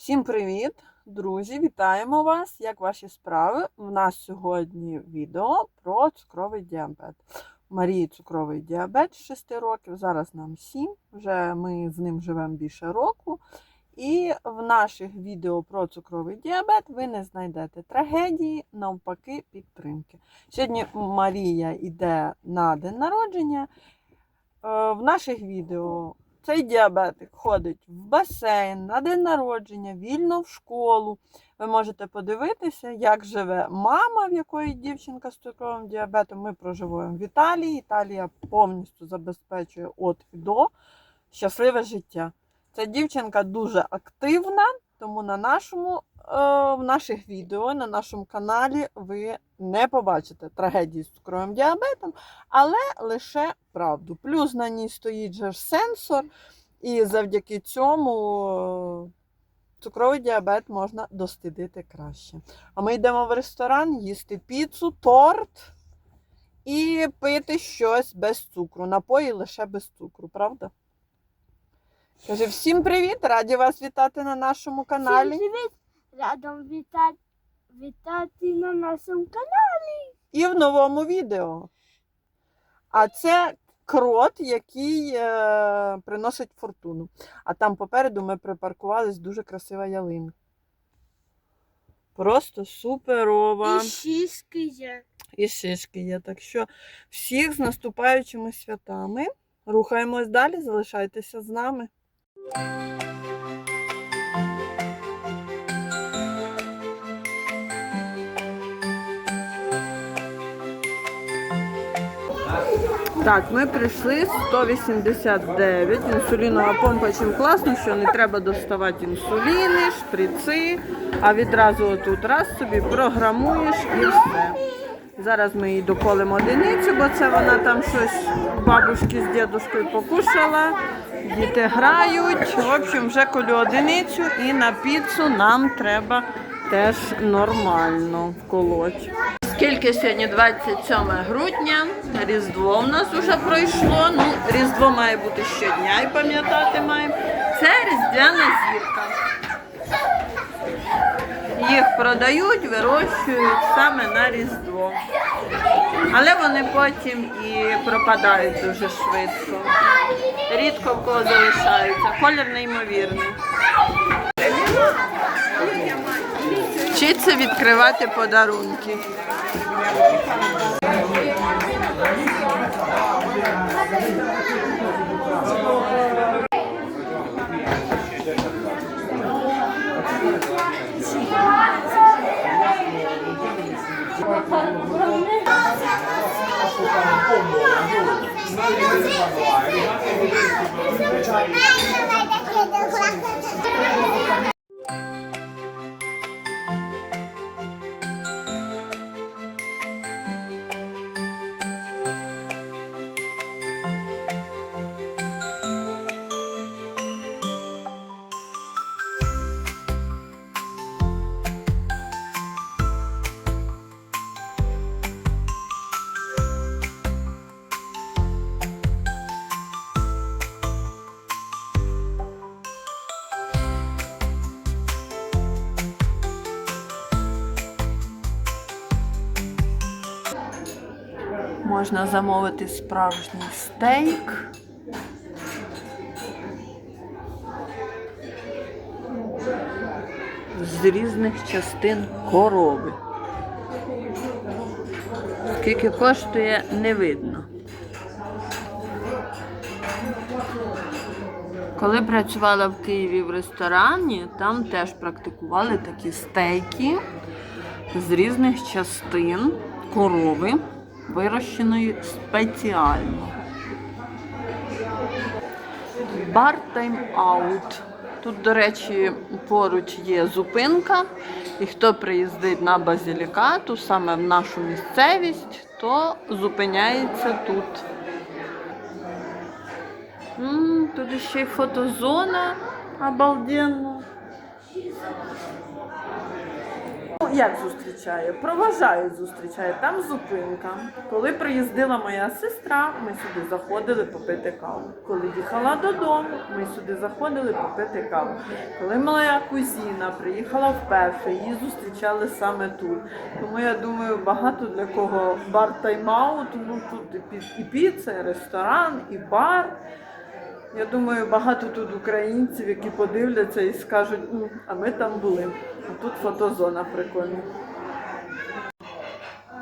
Всім привіт, друзі! Вітаємо вас! Як ваші справи? У нас сьогодні відео про цукровий діабет. У Марії цукровий діабет з 6 років, зараз нам 7, вже ми з ним живемо більше року. І в наших відео про цукровий діабет ви не знайдете трагедії, навпаки, підтримки. Сьогодні Марія йде на день народження. Е, В наших відео цей діабетик ходить в басейн, на день народження, вільно в школу. Ви можете подивитися, як живе мама, в якої дівчинка з цукровим діабетом. Ми проживаємо в Італії. Італія повністю забезпечує от і до щасливе життя. Ця дівчинка дуже активна, тому на нашому, е, в наших відео, на нашому каналі ви не побачите трагедії з цукровим діабетом, але лише правду. Плюс на ній стоїть же сенсор, і завдяки цьому е, цукровий діабет можна достидити краще. А ми йдемо в ресторан їсти піцу, торт і пити щось без цукру. Напої лише без цукру, правда? Каже, всім привіт! Раді вас вітати на нашому каналі. Всім привіт! Радом вітати, вітати на нашому каналі. і в новому відео. А це крот, який е, приносить фортуну. А там попереду ми припаркувались дуже красива ялинка. Просто суперова. І шишки є. І шишки є. Так що всіх з наступаючими святами. Рухаємось далі, залишайтеся з нами. Так, ми прийшли 189. Інсулінова помпа чим класно, що не треба доставати інсуліни, шприци, а відразу тут раз собі програмуєш і все. Зараз ми їй доколемо одиницю, бо це вона там щось бабушки з дідушкою покушала. Діти грають. В общем, вже колю одиницю і на піцу нам треба теж нормально вколоть. Скільки сьогодні 27 грудня, Різдво в нас вже пройшло. Ну, Різдво має бути щодня і пам'ятати маємо. Це різдвяна зірка. Їх продають, вирощують саме на Різдво. Але вони потім і пропадають дуже швидко. Рідко в кого залишаються. Колір неймовірний. Вчиться відкривати подарунки. Sorry. Можна замовити справжній стейк. З різних частин корови. Скільки коштує, не видно. Коли працювала в Києві в ресторані, там теж практикували такі стейки з різних частин корови, вирощеної спеціально. Бар тайм-аут. Тут, до речі, поруч є зупинка, і хто приїздить на базілікату, саме в нашу місцевість, то зупиняється тут. М, тут ще й фотозона обалденна. Як зустрічає? Проважає, зустрічає. Там зупинка. Коли приїздила моя сестра, ми сюди заходили попити каву. Коли їхала додому, ми сюди заходили попити каву. Коли моя кузіна приїхала вперше, її зустрічали саме тут. Тому я думаю, багато для кого бар тайм-аут, ну тут і піца, і ресторан, і бар. Я думаю, багато тут українців, які подивляться і скажуть, а ми там були. А тут фотозона прикольна.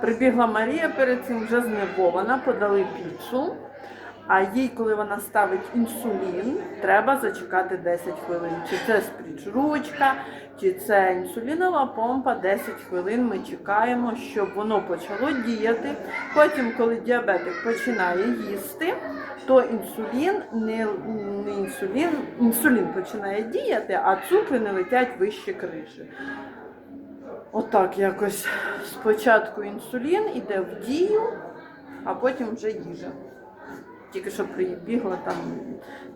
Прибігла Марія перед цим вже знервована, подали піцу. А їй, коли вона ставить інсулін, треба зачекати 10 хвилин. Чи це спріч-ручка, чи це інсулінова помпа, 10 хвилин ми чекаємо, щоб воно почало діяти. Потім, коли діабетик починає їсти, то інсулін не, не інсулін, інсулін починає діяти, а цукри не летять вище криші. Отак якось спочатку інсулін іде в дію, а потім вже їжа. Тільки що прибігла там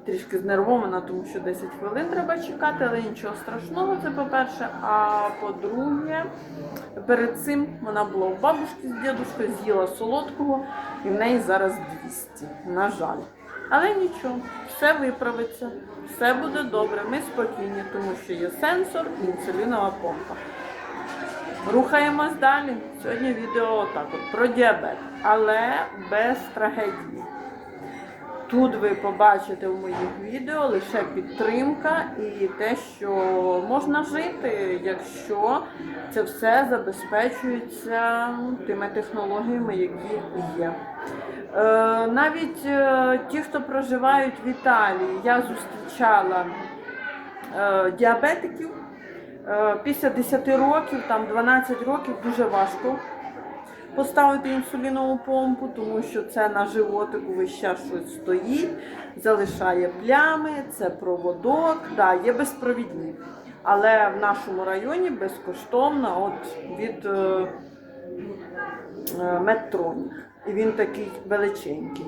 трішки знервована, тому що 10 хвилин треба чекати, але нічого страшного, це по-перше. А по-друге, перед цим вона була у бабушки з дідушкою, з'їла солодкого, і в неї зараз 200, на жаль. Але нічого, все виправиться, все буде добре. Ми спокійні, тому що є сенсор і інсулінова помпа. Рухаємось далі. Сьогодні відео отак от про діабет, але без трагедії. Тут ви побачите в моїх відео лише підтримка і те, що можна жити, якщо це все забезпечується тими технологіями, які є. Е, навіть е, ті, хто проживають в Італії, я зустрічала е, діабетиків після 10 років, там 12 років дуже важко поставити інсулінову помпу, тому що це на животику час щось стоїть, залишає плями, це проводок, да, є безпровідні. Але в нашому районі безкоштовно от від е, е, Медтронік. І він такий величенький.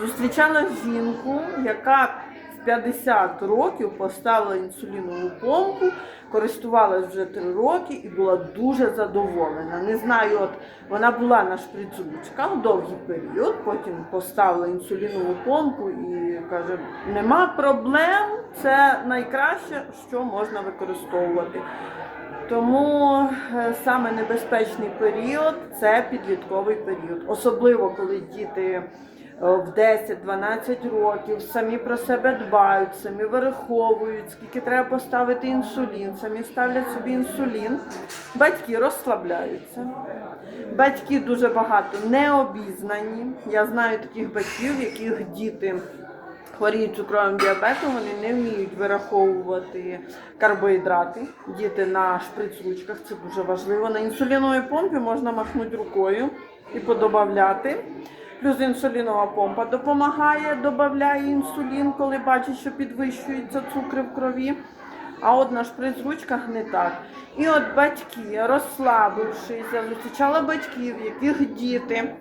Зустрічала жінку, яка 50 років поставила інсулінову помпу, користувалась вже 3 роки і була дуже задоволена. Не знаю, от вона була на шприцручках довгий період, потім поставила інсулінову помпу і каже: нема проблем, це найкраще, що можна використовувати. Тому е, саме небезпечний період це підлітковий період, особливо коли діти в 10-12 років самі про себе дбають, самі вираховують, скільки треба поставити інсулін, самі ставлять собі інсулін. Батьки розслабляються. Батьки дуже багато не обізнані. Я знаю таких батьків, яких діти хворіють цукровим діабетом, вони не вміють вираховувати карбоїдрати. Діти на шприц-ручках, це дуже важливо. На інсуліновій помпі можна махнути рукою і подобавляти. Плюс інсулінова помпа допомагає, додає інсулін, коли бачить, що підвищуються цукри в крові. А от на шприц-ручках не так. І от батьки, розслабившися, зустрічала батьків, яких діти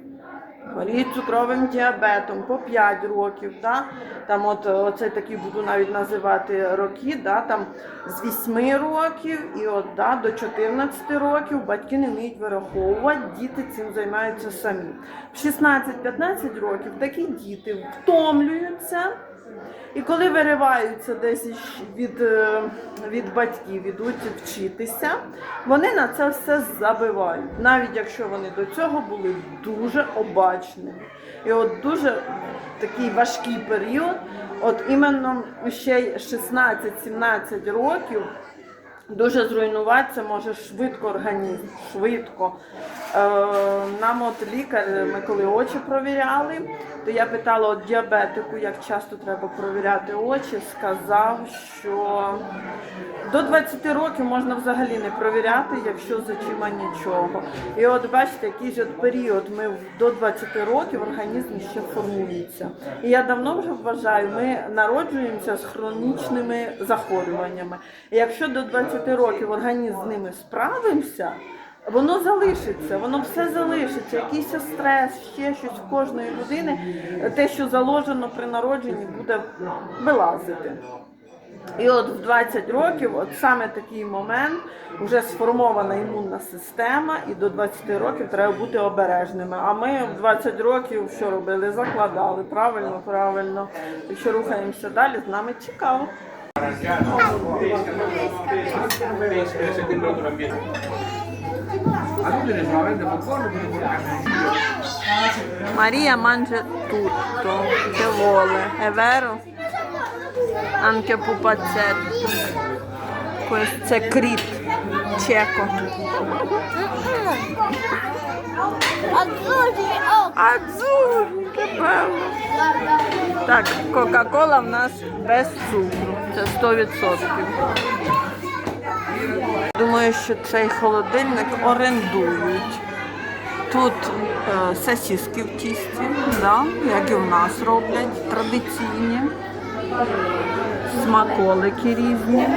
хворіють цукровим діабетом по 5 років. Да? Там от оце такі буду навіть називати роки, да? там з 8 років і от да, до 14 років батьки не вміють вираховувати, діти цим займаються самі. В 16-15 років такі діти втомлюються. І коли вириваються десь від, е, від батьків, ідуть вчитися, вони на це все забивають, навіть якщо вони до цього були дуже обачними. І от дуже такий важкий період, от іменно ще й 16-17 років. Дуже зруйнуватися може швидко організм, швидко. Е, нам от лікар, ми коли очі провіряли, то я питала от діабетику, як часто треба провіряти очі, сказав, що до 20 років можна взагалі не провіряти, якщо з очима нічого. І от бачите, який же період ми до 20 років організм ще формується. І я давно вже вважаю, ми народжуємося з хронічними захворюваннями. І якщо до 20 років організм з ними справився, Воно залишиться, воно все залишиться, якийсь стрес, ще щось в кожної людини, те, що заложено при народженні, буде вилазити. І от в 20 років, от саме такий момент, вже сформована імунна система, і до 20 років треба бути обережними. А ми в 20 років що робили? Закладали правильно, правильно. Якщо рухаємося далі, з нами цікаво. Maria mangia tutto che vuole, è vero? Anche pupazzetto. Questo è cripto. Bello! guarda. Так, Кока-Кола в нас без цукру. Це 100%. Думаю, що цей холодильник орендують. Тут е, сосиски в тісті, да, як і в нас роблять, традиційні. Смаколики різні.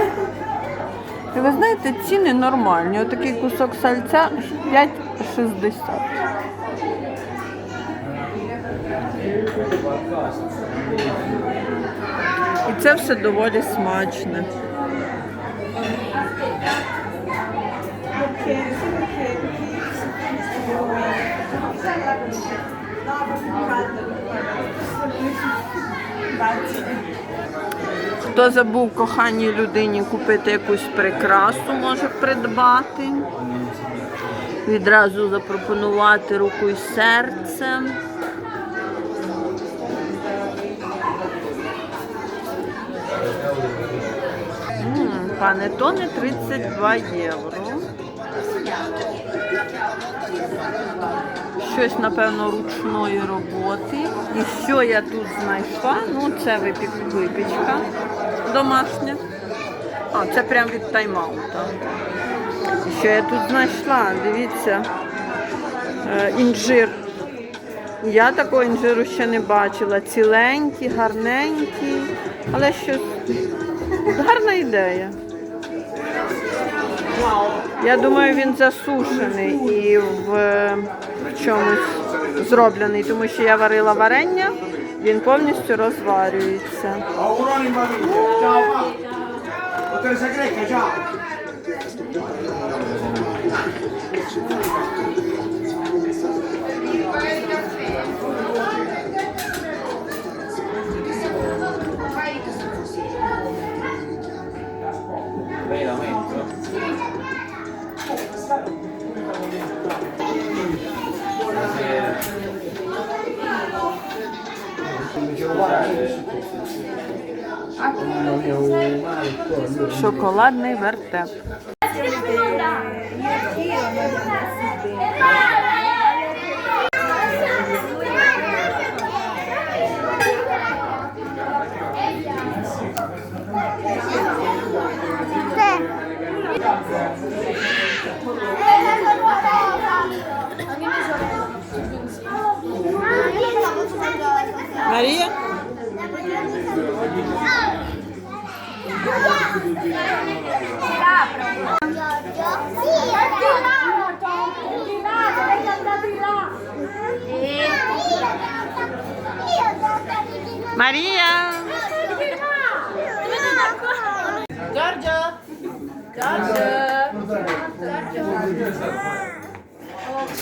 І ви знаєте, ціни нормальні. Отакий кусок сальця 5,60. І це все доволі смачне. Хто забув коханій людині купити якусь прикрасу, може придбати. Відразу запропонувати руку і серце. М, Панетони 32 євро. Щось, напевно, ручної роботи. І що я тут знайшла? Ну, це випічка домашня. А, це прям від тайм-аута. Що я тут знайшла? Дивіться. Е, інжир. Я такого інжиру ще не бачила. Ціленький, гарненький, але щось гарна ідея. Я думаю, він засушений і в, в чомусь зроблений, тому що я варила варення, він повністю розварюється. Aurora in Шоколадний вертеп.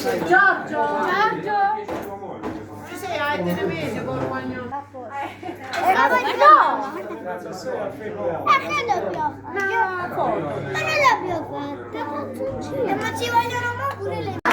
Giorgio. Giorgio. Ci sei anche le mese, Borgogno. E come no? Ma che l'abbiamo fatto? Ma non l'abbiamo fatto. Ma ci vogliono pure le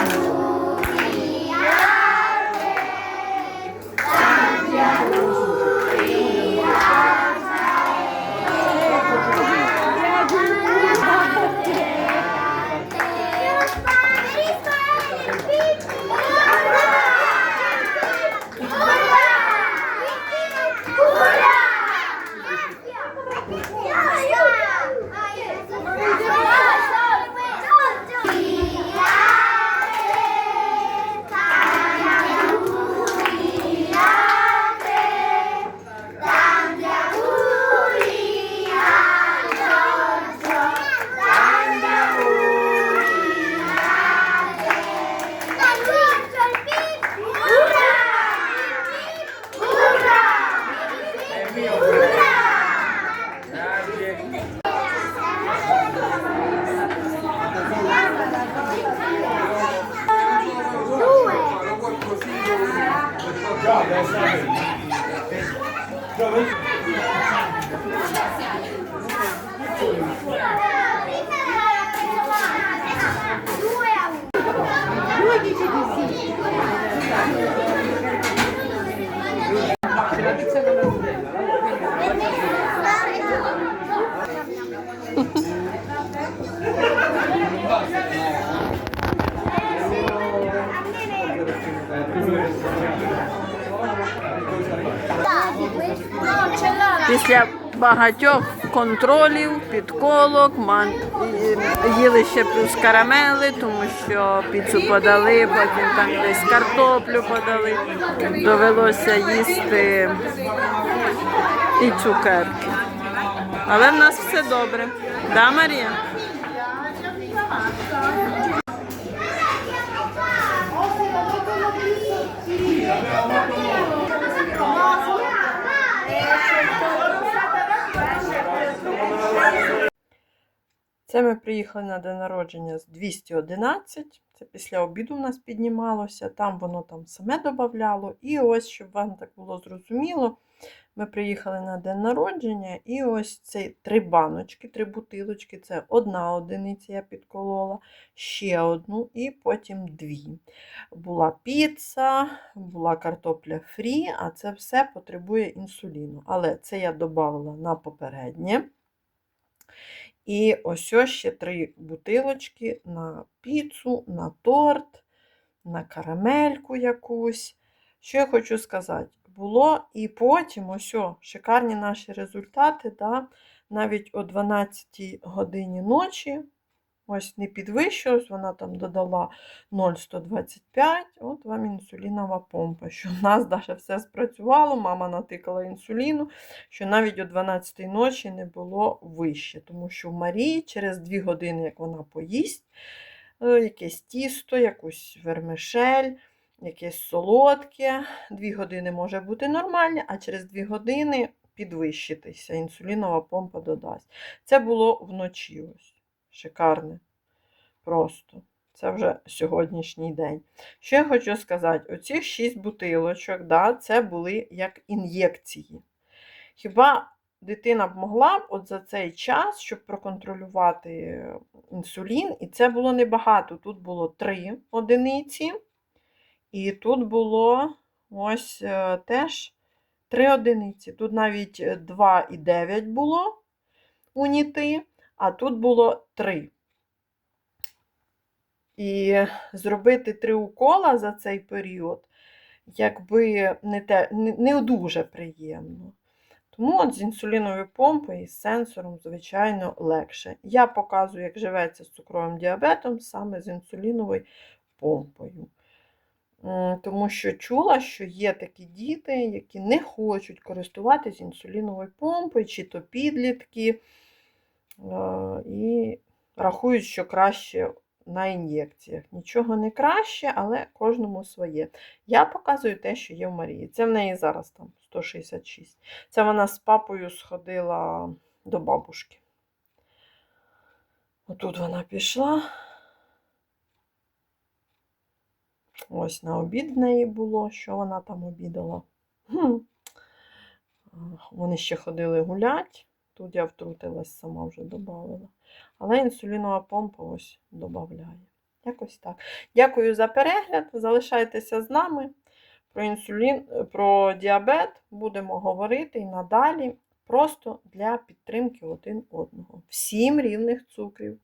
Já, dessa vez. Після багатьох контролів, підколок, ман... їли ще плюс карамели, тому що піцу подали, потім там десь картоплю подали. Довелося їсти і цукерки. Але в нас все добре. Да, Марія? Це ми приїхали на день народження з 211. Це після обіду в нас піднімалося, там воно там саме додавало. І ось, щоб вам так було зрозуміло, ми приїхали на день народження, і ось ці три баночки, три бутилочки. Це одна одиниця я підколола, ще одну, і потім дві. Була піца, була картопля фрі, а це все потребує інсуліну. Але це я додавала на попереднє. І ось ось ще три бутилочки на піцу, на торт, на карамельку якусь. Що я хочу сказати? Було і потім ось шикарні наші результати. Да? Навіть о 12 годині ночі, ось не підвищилось, вона там додала 0,125, от вам інсулінова помпа. Що в нас навіть все спрацювало, мама натикала інсуліну що навіть о 12 ночі не було вище, тому що в Марії через 2 години, як вона поїсть, е, якесь тісто, якусь вермишель, якесь солодке, 2 години може бути нормальне, а через 2 години підвищитися, інсулінова помпа додасть. Це було вночі ось. Шикарне. Просто. Це вже сьогоднішній день. Що я хочу сказати? Оці 6 бутилочок, да, це були як ін'єкції. Хіба дитина б могла б от за цей час, щоб проконтролювати інсулін, і це було небагато. Тут було 3 одиниці, і тут було ось е, теж 3 одиниці. Тут навіть 2,9 було уніти, а тут було 3. І зробити 3 укола за цей період, якби не, те, не, дуже приємно. Тому от з інсуліновою помпою і з сенсором, звичайно, легше. Я показую, як живеться з цукровим діабетом саме з інсуліновою помпою. Тому що чула, що є такі діти, які не хочуть користуватися інсуліновою помпою, чи то підлітки, і рахують, що краще на ін'єкціях. Нічого не краще, але кожному своє. Я показую те, що є в Марії. Це в неї зараз там 166. Це вона з папою сходила до бабушки. Отут вона пішла. Ось на обід в неї було, що вона там обідала. Хм. Вони ще ходили гулять. Тут я втрутилась, сама вже додавила. Але інсулінова помпа ось додає. Якось так. Дякую за перегляд. Залишайтеся з нами. Про інсулін, про діабет будемо говорити і надалі. Просто для підтримки один одного. Всім рівних цукрів.